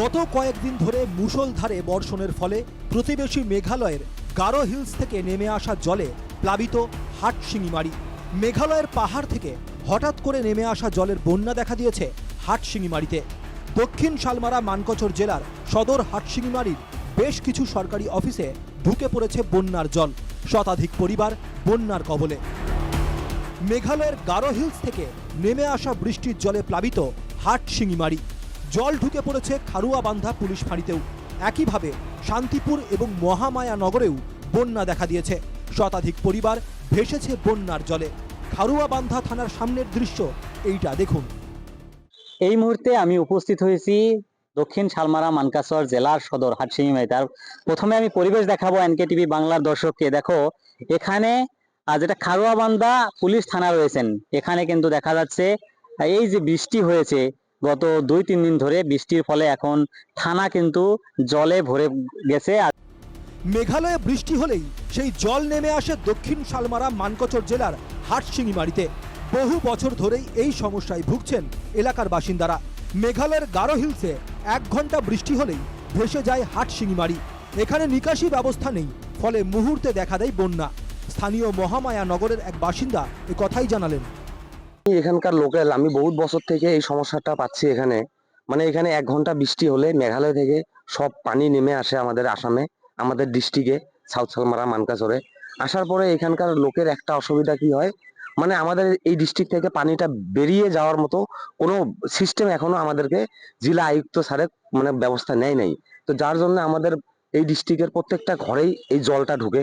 গত কয়েকদিন ধরে মুষলধারে বর্ষণের ফলে প্রতিবেশী মেঘালয়ের গারো হিলস থেকে নেমে আসা জলে প্লাবিত হাটশিঙিমারি। মেঘালয়ের পাহাড় থেকে হঠাৎ করে নেমে আসা জলের বন্যা দেখা দিয়েছে হাটশিঙিমারিতে। দক্ষিণ শালমারা, মানকচর জেলার সদর হাটশিঙিমারির বেশ কিছু সরকারি অফিসে ঢুকে পড়েছে বন্যার জল, শতাধিক পরিবার বন্যার কবলে। মেঘালয়ের গারো হিলস থেকে নেমে আসা বৃষ্টির জলে প্লাবিত হাট শিঙিমারি জল ঢুকে পড়েছে খারুয়াবান্ধা পুলিশ ফাঁড়িতেও। একইভাবে শান্তিপুর এবং মহামায়া নগরেও বন্যা দেখা দিয়েছে। শতাধিক পরিবার ভেসেছে বন্যার জলে। খারুয়াবান্ধা থানার সামনের দৃশ্য এইটা, দেখুন। এই মুহূর্তে আমি উপস্থিত হয়েছি দক্ষিণ শালমারা মানকাসর জেলার সদর হাটসিংমাই তার প্রথমে আমি পরিবেশ দেখাবো এনকে টিভি বাংলার দর্শককে। দেখো, এখানে যেটা খারুয়াবান্ধা পুলিশ থানা রয়েছেন, এখানে কিন্তু দেখা যাচ্ছে, এই যে বৃষ্টি হয়েছে গত দুই, তিন দিন ধরে বৃষ্টির ফলে এখন থানা কিন্তু জলে ভরে গেছে আর মেঘালয়ে বৃষ্টি হলেই সেই জল নেমে আসে দক্ষিণ শালমারা, মানকচর জেলার হাটশিঙিমারিতে। বহু বছর ধরেই এই সমস্যায় ভুগছেন এলাকার বাসিন্দারা। মেঘালয়ের গারো হিলসে এক ঘণ্টা বৃষ্টি হলেই ভেসে যায় হাটশিঙিমারি। এখানে নিকাশি ব্যবস্থা নেই, ফলে মুহূর্তে দেখা দেয় বন্যা। স্থানীয় মহামায়া নগরের এক বাসিন্দা এ কথাই জানালেন। এখানকার লোকাল, আমি বহুত বছর থেকে এই সমস্যাটা পাচ্ছি এখানে। মানে এখানে এক ঘণ্টা বৃষ্টি হলে মেঘালয় থেকে সব পানি নেমে আসে আমাদের আসামে, আমাদের ডিস্ট্রিক্টে, সাউথ সালমারা মানকাসরে আসার পরে এখানকার লোকের একটা অসুবিধা কি হয়? মানে আমাদের এই ডিস্ট্রিক্ট থেকে পানিটা বেরিয়ে যাওয়ার মতো কোনো সিস্টেম এখনও আমাদেরকে জেলা আয়ুক্ত স্যারের মানে ব্যবস্থা নেয় নাই। তো যার জন্য আমাদের এই ডিস্ট্রিক্টের প্রত্যেকটা ঘরেই এই জলটা ঢুকে।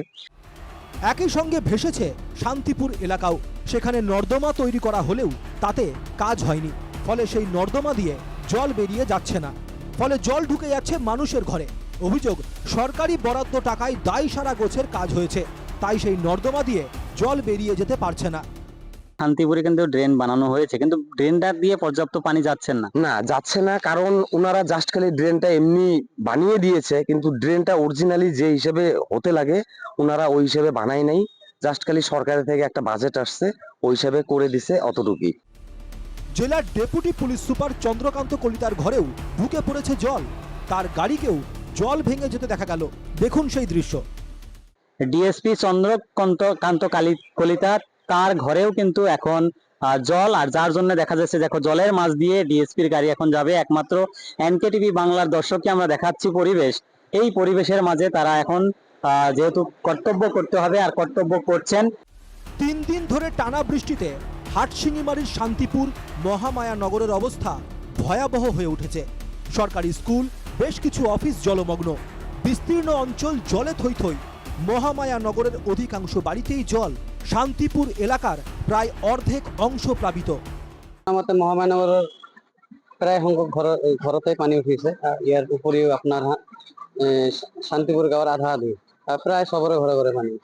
একই সঙ্গে ভেসেছে শান্তিপুর এলাকাও। সেখানে নর্দমা তৈরি করা হলেও তাতে কাজ হয়নি। ফলে সেই নর্দমা দিয়ে জল বেরিয়ে যাচ্ছে না। ফলে জল ঢুকে যাচ্ছে মানুষের ঘরে। অভিযোগ, সরকারি বরাদ্দ টাকায় দায় সারা গোছের কাজ হয়েছে। তাই সেই নর্দমা দিয়ে জল বেরিয়ে যেতে পারছে না। শান্তিপুরে কিন্তু ড্রেন বানানো হয়েছে কিন্তু ড্রেনটা দিয়ে পর্যাপ্ত পানি যাচ্ছে না। না যাচ্ছে না কারণ ওনারা জাস্ট খালি ড্রেনটা এমনি বানিয়ে দিয়েছে কিন্তু ড্রেনটা অরিজিনালি যে হিসেবে হতে লাগে ওনারা ওই হিসেবে বানায় নাই। জাস্ট খালি সরকারের থেকে একটা বাজেট আসছে ওই হিসেবে করে দিছে অতটুকুই। জেলার ডেপুটি পুলিশ সুপার চন্দ্রকান্ত কলিতার ঘরেও ঢুকে পড়েছে জল। তার গাড়িকেও জল ভেঙে যেতে দেখা গেল। দেখুন সেই দৃশ্য। ডিএসপি চন্দ্রকান্ত কান্ত কালী কলিতা তার ঘরেও কিন্তু এখন জল, আর যার জন্য দেখা যাচ্ছে, দেখো জলের মাছ দিয়ে ডিএসপির গাড়ি এখন যাবে। একমাত্র এনকে টিভি বাংলার দর্শককে আমরা দেখাচ্ছি পরিবেশ। এই পরিবেশের মাঝে তারা এখন যেহেতু কর্তব্য করতে হবে, আর কর্তব্য করছেন। তিন দিন ধরে টানা বৃষ্টিতে হাটশিঙিমারির শান্তিপুর মহামায়া নগরের অবস্থা ভয়াবহ হয়ে উঠেছে। সরকারি স্কুল, বেশ কিছু অফিস জলমগ্ন। বিস্তীর্ণ অঞ্চল জলে থই থই মহামায়া নগরের অধিকাংশ বাড়িতেই জল। শান্তিপুর এলাকার প্রায় অর্ধেক অংশ প্লাবিত। আমাদের মহামানগৰৰ প্রায় সংখ্যক ঘৰৰ ঘৰতে পানী উঠিছে। আহ, ইয়াৰ উপৰিও আপোনাৰ হা- এ, শা- শান্তিপুৰ গাঁৱৰ আধা আধি প্রায় প্ৰায় ঘরে ঘরে পানী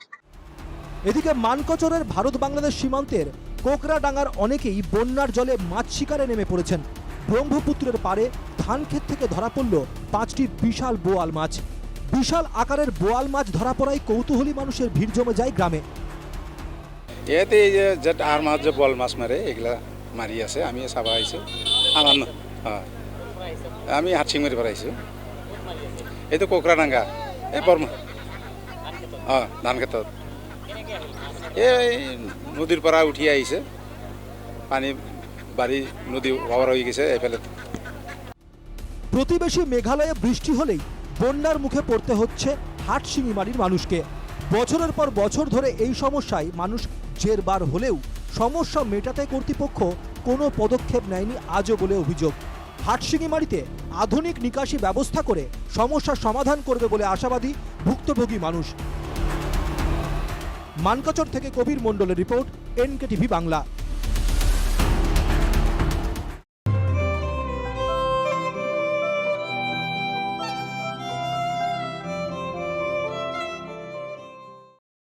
এদিকে মানকচরের ভারত বাংলাদেশ সীমান্তের কোকরাডাঙ্গার অনেকেই বন্যার জলে মাছ শিকারে নেমে পড়েছেন। ব্রহ্মপুত্রের পারে ধান ক্ষেত থেকে ধরা পড়ল পাঁচটি বিশাল বোয়াল মাছ। বিশাল আকারের বোয়াল মাছ ধরা পড়ায় কৌতূহলী মানুষের ভিড় জমে যায় গ্রামে। ইয়াতে এই যে জেট আর মাছ, যে বল মাছ মাৰে এইগিলা মাৰি আছে, আমি চাব আহিছোঁ আমাৰ ন, হয়। আমি হাতচিংমাৰীৰ পৰা আহিছোঁ এইটো কোকৰাডাঙ্গা এই বৰ্মা অঁ ধান খেতত এই নদীৰ পৰা উঠি আহিছে পানী বাঢ়ি নদী অভাৰ হৈ গৈছে এইফালে প্রতিবেশী মেঘালয়ে বৃষ্টি হলেই বন্যার মুখে পড়তে হচ্ছে হাটশিঙিমারির মানুষকে। বছরের পর বছর ধরে এই সমস্যায় মানুষ জের বার হলেও সমস্যা মেটাতে কর্তৃপক্ষ কোনো পদক্ষেপ নেয়নি আজও বলে অভিযোগ। হাটশিঙিমারিতে আধুনিক নিকাশি ব্যবস্থা করে সমস্যার সমাধান করবে বলে আশাবাদী ভুক্তভোগী মানুষ। মানকাচর থেকে কবির মণ্ডলের রিপোর্ট এনকে টিভি বাংলা।